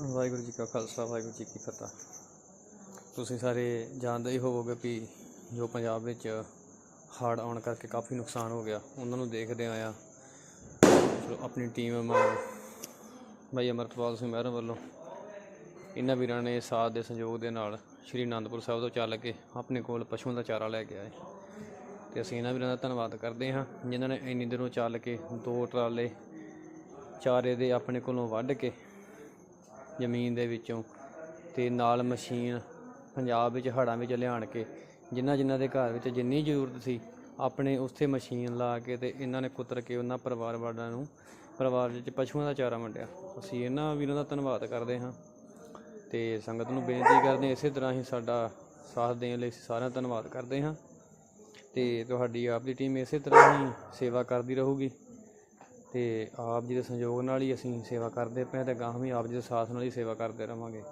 ਵਾਹਿਗੁਰੂ ਜੀ ਕਾ ਖਾਲਸਾ, ਵਾਹਿਗੁਰੂ ਜੀ ਕੀ ਫਤਿਹ। ਤੁਸੀਂ ਸਾਰੇ ਜਾਣਦੇ ਹੀ ਹੋਵੋਗੇ ਵੀ ਜੋ ਪੰਜਾਬ ਵਿੱਚ ਹੜ੍ਹ ਆਉਣ ਕਰਕੇ ਕਾਫੀ ਨੁਕਸਾਨ ਹੋ ਗਿਆ, ਉਹਨਾਂ ਨੂੰ ਦੇਖਦੇ ਆਇਆ ਚਲੋ ਆਪਣੀ ਟੀਮ ਭਾਈ ਅਮਰਤਪਾਲ ਸਿੰਘ ਮਹਿਰਾ ਵੱਲੋਂ ਇਹਨਾਂ ਵੀਰਾਂ ਨੇ ਸਾਥ ਦੇ ਸੰਯੋਗ ਦੇ ਨਾਲ ਸ਼੍ਰੀ ਅਨੰਦਪੁਰ ਸਾਹਿਬ ਤੋਂ ਚੱਲ ਕੇ ਆਪਣੇ ਕੋਲ ਪਸ਼ੂਆਂ ਦਾ ਚਾਰਾ ਲੈ ਕੇ ਆਏ। ਤੇ ਅਸੀਂ ਇਹਨਾਂ ਵੀਰਾਂ ਦਾ ਧੰਨਵਾਦ ਕਰਦੇ ਹਾਂ, ਜਿਨ੍ਹਾਂ ਨੇ ਇੰਨੀ ਦਿਨੋਂ ਚੱਲ ਕੇ ਦੋ ਟਰਾਲੇ ਚਾਰੇ ਦੇ ਆਪਣੇ ਕੋਲੋਂ ਵੱਢ ਕੇ ਜ਼ਮੀਨ ਦੇ ਵਿੱਚੋਂ ਤੇ ਨਾਲ ਮਸ਼ੀਨ ਪੰਜਾਬ ਵਿੱਚ ਹੜ੍ਹਾਂ ਵਿੱਚ ਲਿਆਣ ਕੇ ਜਿਨ੍ਹਾਂ ਜਿਨ੍ਹਾਂ ਦੇ ਘਰ ਵਿੱਚ ਜਿੰਨੀ ਜ਼ਰੂਰਤ ਸੀ, ਆਪਣੇ ਉੱਥੇ ਮਸ਼ੀਨ ਲਾ ਕੇ ਤੇ ਇਹਨਾਂ ਨੇ ਕੁਤਰ ਕੇ ਉਹਨਾਂ ਪਰਿਵਾਰ ਵਾਲਿਆਂ ਨੂੰ, ਪਰਿਵਾਰ ਵਿੱਚ ਪਸ਼ੂਆਂ ਦਾ ਚਾਰਾ ਵੰਡਿਆ। ਅਸੀਂ ਇਹਨਾਂ ਵੀਰਾਂ ਦਾ ਧੰਨਵਾਦ ਕਰਦੇ ਹਾਂ ਤੇ ਸੰਗਤ ਨੂੰ ਬੇਨਤੀ ਕਰਦੇ ਹਾਂ, ਇਸੇ ਤਰ੍ਹਾਂ ਹੀ ਸਾਡਾ ਸਾਥ ਦੇਣ ਲਈ ਸਾਰਿਆਂ ਦਾ ਧੰਨਵਾਦ ਕਰਦੇ ਹਾਂ ਤੇ ਤੁਹਾਡੀ ਆਪ ਦੀ ਟੀਮ ਇਸੇ ਤਰ੍ਹਾਂ ਹੀ ਸੇਵਾ ਕਰਦੀ ਰਹੂਗੀ। ਤੇ ਆਪ ਜੀ ਦੇ ਸੰਯੋਗ ਨਾਲ ਹੀ ਅਸੀਂ ਸੇਵਾ ਕਰਦੇ ਪਏ ਹਾਂ ਤੇ ਗਾਹਾਂ ਵੀ ਆਪ ਜੀ ਦੇ ਸਾਥ ਨਾਲ ਹੀ ਸੇਵਾ ਕਰਦੇ ਰਵਾਂਗੇ।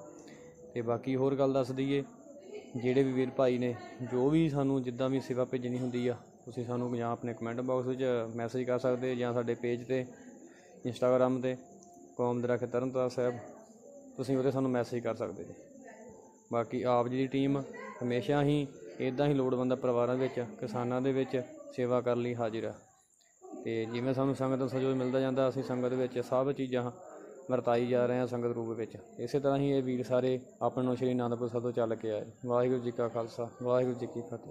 ਤੇ ਬਾਕੀ ਹੋਰ ਗੱਲ ਦੱਸ ਦਈਏ, ਜਿਹੜੇ ਵੀ ਵੀਰ ਭਾਈ ਨੇ, ਜੋ ਵੀ ਸਾਨੂੰ ਜਿੱਦਾਂ ਵੀ ਸੇਵਾ ਭੇਜਣੀ ਹੁੰਦੀ ਆ, ਤੁਸੀਂ ਸਾਨੂੰ ਜਾਂ ਆਪਣੇ ਕਮੈਂਟ ਬਾਕਸ ਵਿੱਚ ਮੈਸੇਜ ਕਰ ਸਕਦੇ ਜਾਂ ਸਾਡੇ ਪੇਜ ਤੇ ਇੰਸਟਾਗ੍ਰam ਤੇ, ਕੌਮ ਦਰਖਤ ਤਰਨਤਾਰਨ ਸਾਹਿਬ, ਤੁਸੀਂ ਉਹਦੇ ਸਾਨੂੰ ਮੈਸੇਜ ਕਰ ਸਕਦੇ ਜੀ ਬਾਕੀ ਆਪ ਜੀ ਦੀ ਟੀਮ ਹਮੇਸ਼ਾ ਹੀ ਇਦਾਂ ਹੀ ਲੋੜਵੰਦ ਪਰਿਵਾਰਾਂ ਵਿੱਚ, ਕਿਸਾਨਾਂ ਦੇ ਵਿੱਚ ਸੇਵਾ ਕਰਨ ਲਈ ਹਾਜ਼ਰ ਆ। ਤੇ ਜਿਵੇਂ ਸਾਨੂੰ ਸੰਗਤ ਤੋਂ ਸਹਿਯੋਗ ਮਿਲਦਾ ਜਾਂਦਾ, ਅਸੀਂ ਸੰਗਤ ਵਿੱਚ ਸਭ ਚੀਜ਼ਾਂ ਵਰਤਾਈ ਜਾ ਰਹੇ ਹਾਂ ਸੰਗਤ ਰੂਪ ਵਿੱਚ। ਇਸੇ ਤਰ੍ਹਾਂ ਹੀ ਇਹ ਵੀਰ ਸਾਰੇ ਆਪਣੇ ਨੂੰ ਸ਼੍ਰੀ ਅਨੰਦਪੁਰ ਸਾਹਿਬ ਤੋਂ ਚੱਲ ਕੇ ਆਏ। ਵਾਹਿਗੁਰੂ ਜੀ ਕਾ ਖਾਲਸਾ, ਵਾਹਿਗੁਰੂ ਜੀ ਕੀ ਫਤਿਹ।